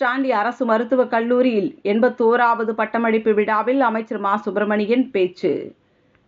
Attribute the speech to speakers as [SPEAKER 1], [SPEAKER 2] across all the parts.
[SPEAKER 1] Stanley அரசு மருத்துவக் கல்லூரியில் எண்பத்தோராவது பட்டமளிப்பு விழாவில் அமைச்சர் மா. சுப்பிரமணியன் பேச்சு.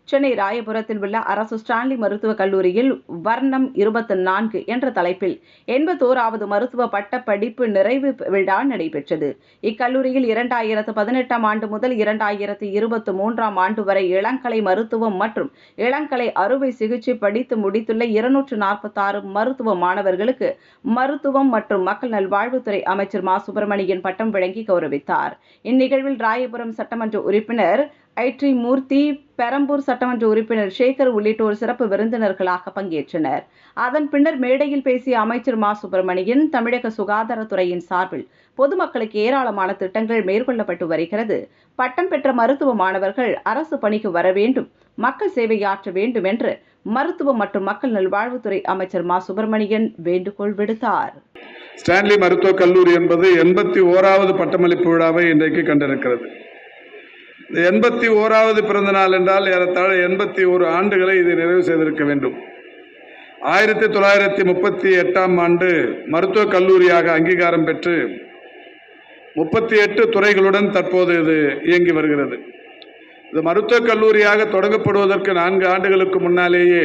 [SPEAKER 1] சென்னை ராயபுரத்தில் உள்ள அரசு ஸ்டான்லி மருத்துவக் கல்லூரியில் வர்ணம் இருபத்தி நான்கு என்ற தலைப்பில் எண்பத்தோராவது மருத்துவ பட்ட படிப்பு நிறைவு விழா நடைபெற்றது. இக்கல்லூரியில் இரண்டாயிரத்து பதினெட்டாம் ஆண்டு முதல் இரண்டாயிரத்து இருபத்தி மூன்றாம் ஆண்டு வரை இளங்கலை மருத்துவம் மற்றும் இளங்கலை அறுவை சிகிச்சை படித்து முடித்துள்ள இருநூற்று நாற்பத்தாறு மருத்துவ மாணவர்களுக்கு மருத்துவம் மற்றும் மக்கள் நல்வாழ்வுத்துறை அமைச்சர் மா. சுப்பிரமணியன் பட்டம் வழங்கி கௌரவித்தார். இந்நிகழ்வில் ராயபுரம் சட்டமன்ற உறுப்பினர் ஐட்ரி மூர்த்தி பெரம்பூர் சட்டமன்ற உறுப்பினர் சேகர் உள்ளிட்டோர் சிறப்பு விருந்தினர்களாக பங்கேற்றனர். அதன் பின்னர் மேடையில் பேசிய அமைச்சர் மா. சுப்பிரமணியன் தமிழக சுகாதாரத்துறையின் சார்பில் பொதுமக்களுக்கு ஏராளமான திட்டங்கள் மேற்கொள்ளப்பட்டு வருகிறது. பட்டம் பெற்ற மருத்துவ மாணவர்கள் அரசு பணிக்கு வர வேண்டும் மக்கள் சேவையாற்ற வேண்டும் என்று மருத்துவ மற்றும் மக்கள் நல்வாழ்வுத்துறை அமைச்சர் மா. சுப்பிரமணியன் வேண்டுகோள் விடுத்தார்.
[SPEAKER 2] ஸ்டான்லி மருத்துவக் கல்லூரி என்பது எண்பத்தி ஓராவது பட்டமளிப்பு விழாவை இன்றைக்கு கண்டிருக்கிறது. எண்பத்தி ஓராவது பிறந்த நாள் என்றால் ஏறத்தாழ எண்பத்தி ஒரு ஆண்டுகளை இது நிறைவு செய்திருக்க வேண்டும். ஆயிரத்தி தொள்ளாயிரத்தி முப்பத்தி எட்டாம் ஆண்டு மருத்துவக் கல்லூரியாக அங்கீகாரம் பெற்று முப்பத்தி எட்டு துறைகளுடன் தற்போது இது இயங்கி வருகிறது. இது மருத்துவக் கல்லூரியாக தொடங்கப்படுவதற்கு நான்கு ஆண்டுகளுக்கு முன்னாலேயே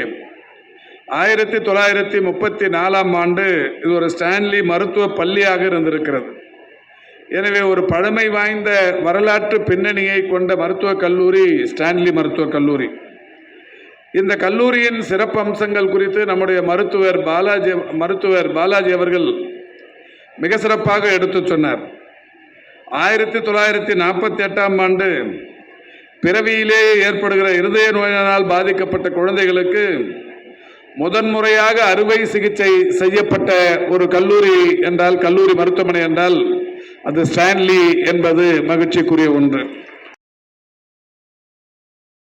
[SPEAKER 2] ஆயிரத்தி தொள்ளாயிரத்தி முப்பத்தி நாலாம் ஆண்டு இது ஒரு ஸ்டான்லி மருத்துவ பள்ளியாக இருந்திருக்கிறது. எனவே ஒரு பழமை வாய்ந்த வரலாற்று பின்னணியை கொண்ட மருத்துவக் கல்லூரி ஸ்டான்லி மருத்துவக் கல்லூரி. இந்த கல்லூரியின் சிறப்பு அம்சங்கள் குறித்து நம்முடைய மருத்துவர் பாலாஜி மருத்துவர் பாலாஜி அவர்கள் மிக சிறப்பாக எடுத்துச் சொன்னார். ஆயிரத்தி தொள்ளாயிரத்தி நாற்பத்தி எட்டாம் ஆண்டு பிறவியிலேயே ஏற்படுகிற இருதய நோயினால் பாதிக்கப்பட்ட குழந்தைகளுக்கு முதன்முறையாக அறுவை சிகிச்சை செய்யப்பட்ட ஒரு கல்லூரி என்றால் கல்லூரி மருத்துவமனை என்றால் அது ஸ்டான்லி என்பது மகிழ்ச்சிக்குரிய ஒன்று.